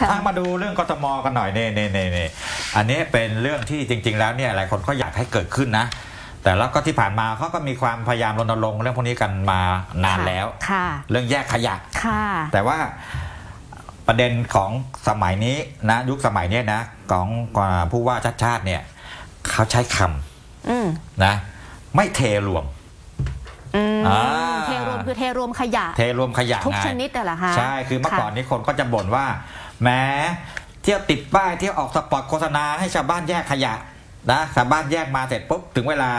ค่ะถ้ามาดูเรื่องกทมกันหน่อยเน่เน่เน่เน่อันนี้เป็นเรื่องที่จริง ๆ แล้วเนี่ยหลายคนก็อยากให้เกิดขึ้นนะ แต่แล้วก็ที่ผ่านมาเขาก็มีความพยายามรณรงค์เรื่องพวกนี้กันมานานแล้ว ค่ะ เรื่องแยกขยะ ค่ะ แต่ว่าประเด็นของสมัยนี้นะยุคสมัยเนี้ยนะของอ่าผู้ว่าชาติชาติเนี่ยเขาใช้คำอืมนะ ไม่เทรวม อืมอ่าเทรวมคือเทรวมขยะ เทรวมขยะทุกไงชนิดอะเหรอคะใช่คือเมื่อก่อนค่ะนี้คนก็จะบ่นว่าแหม้เที่ยวติดป้ายเที่ยวออกสปอตโฆษณาให้ชาวบ้านแยกขยะนะชาวบ้านแยกมาเสร็จปุ๊บถึงเวลา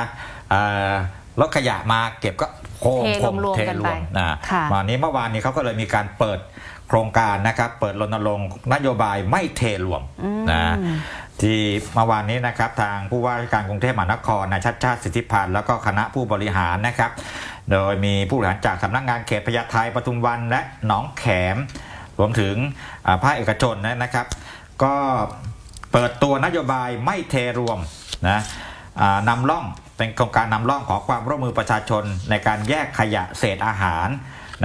เอ่อรถขยะมาเก็บก็โคมเทโคมรวมๆเทกันรไปวมนะค่ะวันนี้เมื่อวานนี้เขาก็เลยมีการเปิดโครงการนะครับ เปิดรณรงค์นโยบายไม่เทรวมอืมนะ ที่เมื่อวานนี้นะครับทางผู้ว่าราชการกรุงเทพมหานครนายชัดชาติสิทธิพันธ์แล้วก็คณะผู้บริหารนะครับ โดยมีผู้บริหารจากสำนักงานเขตพญาไทปทุมวันและหนองแขม รวมถึงอ่าภาคเอกชนนะครับ ก็เปิดตัวนโยบายไม่เทรวมนะอ่านำร่องเป็นโครงการนำร่องขอความร่วมมือประชาชนในการแยกขยะเศษอาหาร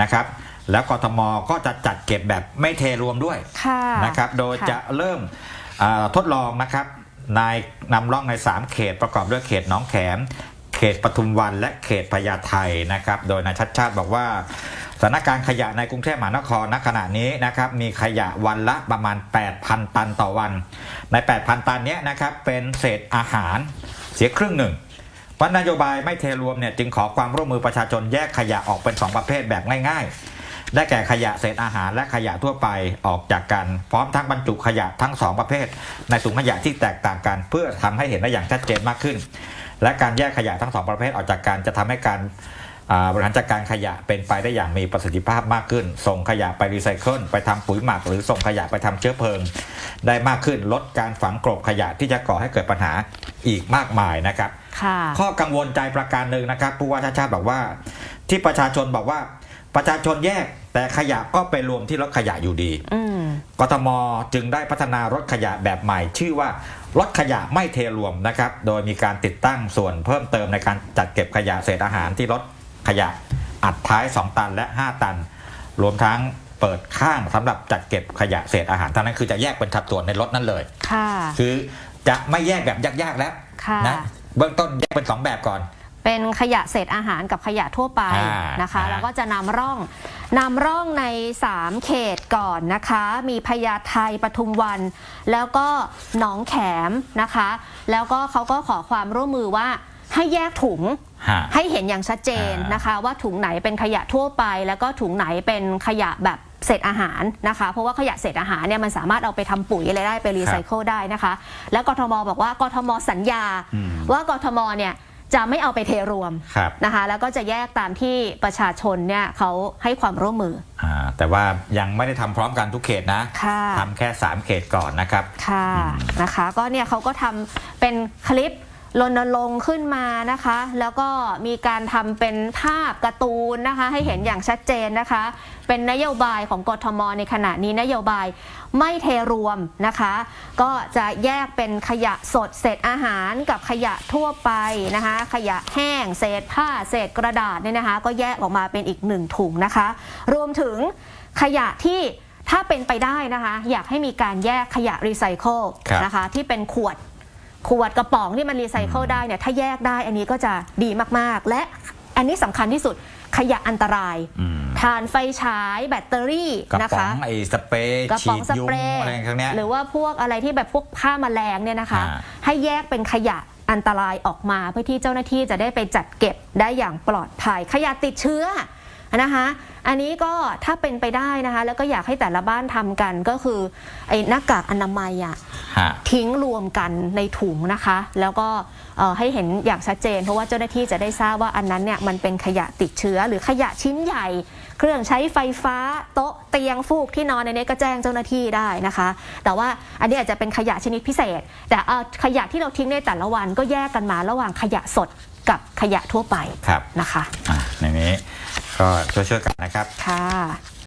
นะครับ แล้วกทมก็จะจัดเก็บแบบไม่เทรวมด้วยค่ะนะครับ โดยค่ะจะเริ่มอ่า ทดลองนะครับในนำร่องใน 3 เขตประกอบด้วยเขตหนองแขม เขตปทุมวันและเขตพญาไทนะครับ โดยนายชัดชาติบอกว่าสถานการณ์ขยะในกรุงเทพมหานครณขณะนี้นะครับมีขยะวันละประมาณ 8,000 ตันต่อวัน ใน 8,000 ตันนี้นะครับเป็นเศษอาหารเสียครึ่งหนึ่งเพราะนโยบายไม่เทรวมเนี่ยจึงขอความร่วมมือประชาชนแยกขยะออกเป็น 2 ประเภทแบบง่ายๆ ได้แก่ขยะเศษอาหารและขยะทั่วไปออกจากกัน พร้อมทั้งบรรจุขยะทั้ง 2 ประเภท ในถุงขยะที่แตกต่างกัน เพื่อทำให้เห็นได้อย่างชัดเจนมากขึ้น และการแยกขยะทั้งสองประเภทออกจากกันจะทำให้การอ่าบริหารจัดการขยะเป็นไปได้อย่างมีประสิทธิภาพมากขึ้น ส่งขยะไปรีไซเคิลไปทำปุ๋ยหมัก หรือส่งขยะไปทำเชื้อเพลิง ได้มากขึ้นลดการฝังกลบขยะที่จะก่อให้เกิดปัญหาอีกมากมายนะครับค่ะข้อกังวลใจประการหนึ่งนะครับผู้ว่าชาติชาติบอกว่า ที่ประชาชนบอกว่าประชาชนแยก แต่ขยะก็ไปรวมที่รถขยะอยู่ดีอืมกทมจึงได้พัฒนารถขยะแบบใหม่ ชื่อว่ารถขยะไม่เทรวมนะครับ โดยมีการติดตั้งส่วนเพิ่มเติมในการจัดเก็บขยะเศษอาหารที่รถขยะอัดท้าย 2 ตันและ 5 ตัน รวมทั้งเปิดข้างสำหรับจัดเก็บขยะเศษอาหารทั้งนั้นคือจะแยกเป็นสัดส่วนในรถนั่นเลยค่ะคือจะไม่แยกแบบยากๆแล้วค่ะนะเบื้องต้นแยกเป็นสองแบบก่อน เป็นขยะเศษอาหารกับขยะทั่วไปอ่านะคะ อ่า แล้วก็จะนำร่องนำร่องใน 3 เขตก่อนนะคะ มีพญาไทปทุมวัน แล้วก็หนองแขมนะคะ แล้วก็เขาก็ขอความร่วมมือว่าให้แยกถุง ฮะ ให้เห็นอย่างชัดเจนอ่านนะคะ ว่าถุงไหนเป็นขยะทั่วไป แล้วก็ถุงไหนเป็นขยะแบบเศษอาหารนะคะ เพราะว่าขยะเศษอาหารเนี่ยมันสามารถเอาไปทำปุ๋ยอะไรได้ไปรีไซเคิลได้นะคะ แล้วกทมบอกว่ากทมสัญญา อืมว่ากทมเนี่ย จะไม่เอาไปเทรวมครับนะคะ แล้วก็จะแยกตามที่ประชาชนเนี่ยเขาให้ความร่วมมืออ่าแต่ว่ายังไม่ได้ทำพร้อมกันทุกเขตนะค่ะทำแค่ 3 เขตก่อนนะครับค่ะอืมนะคะ ก็เนี่ยเขาก็ทำเป็นคลิป รณรงค์ขึ้นมานะคะ แล้วก็มีการทำเป็นภาพการ์ตูนนะคะ ให้เห็นอย่างชัดเจนนะคะ เป็นนโยบายของกทมในขณะนี้นโยบายไม่เทรวมนะคะ ก็จะแยกเป็นขยะสดเศษอาหารกับขยะทั่วไปนะคะ ขยะแห้ง เศษผ้าเศษกระดาษเนี่ยนะคะ ก็แยกออกมาเป็นอีกหนึ่งถุงนะคะ รวมถึงขยะที่ถ้าเป็นไปได้นะคะ อยากให้มีการแยกขยะรีไซเคิลครับนะคะ ที่เป็นขวด ขวดกระป๋องที่มันรีไซเคิลได้เนี่ยถ้าแยกได้อันนี้ก็จะดีมาก ๆ และอันนี้สำคัญที่สุดขยะอันตรายอืมทานไฟฉายแบตเตอรี่กระนะป๋อคะงไอ้สเปรย์กระฉีป๋องดสยุงเปรย์อะไรทั้งเนี้ยหรือว่าพวกอะไรที่แบบพวกผ้าแมลงเนี่ยนะคะอ่าให้แยกเป็นขยะอันตรายออกมาเพื่อที่เจ้าหน้าที่จะได้ไปจัดเก็บได้อย่างปลอดภัย ขยะติดเชื้อนะคะอันนี้ก็ถ้าเป็นไปได้นะคะ แล้วก็อยากให้แต่ละบ้านทำกันก็คือไอ้หน้ากากอนามัยอะฮะ ทิ้งรวมกันในถุงนะคะ แล้วก็เอ่อให้เห็นอย่างชัดเจน เพราะว่าเจ้าหน้าที่จะได้ทราบว่าอันนั้นเนี่ยมันเป็นขยะติดเชื้อ หรือขยะชิ้นใหญ่ เครื่องใช้ไฟฟ้า โต๊ะเตียงฟูกที่นอนในนี้ก็แจ้งเจ้าหน้าที่ได้นะคะ แต่ว่าอันนี้อาจจะเป็นขยะชนิดพิเศษ แต่เอาขยะที่เราทิ้งในแต่ละวันก็แยกกันมาระหว่างขยะสดกับขยะทั่วไปครับนะคะอะในนี้ก็ช่วยๆกันนะครับค่ะ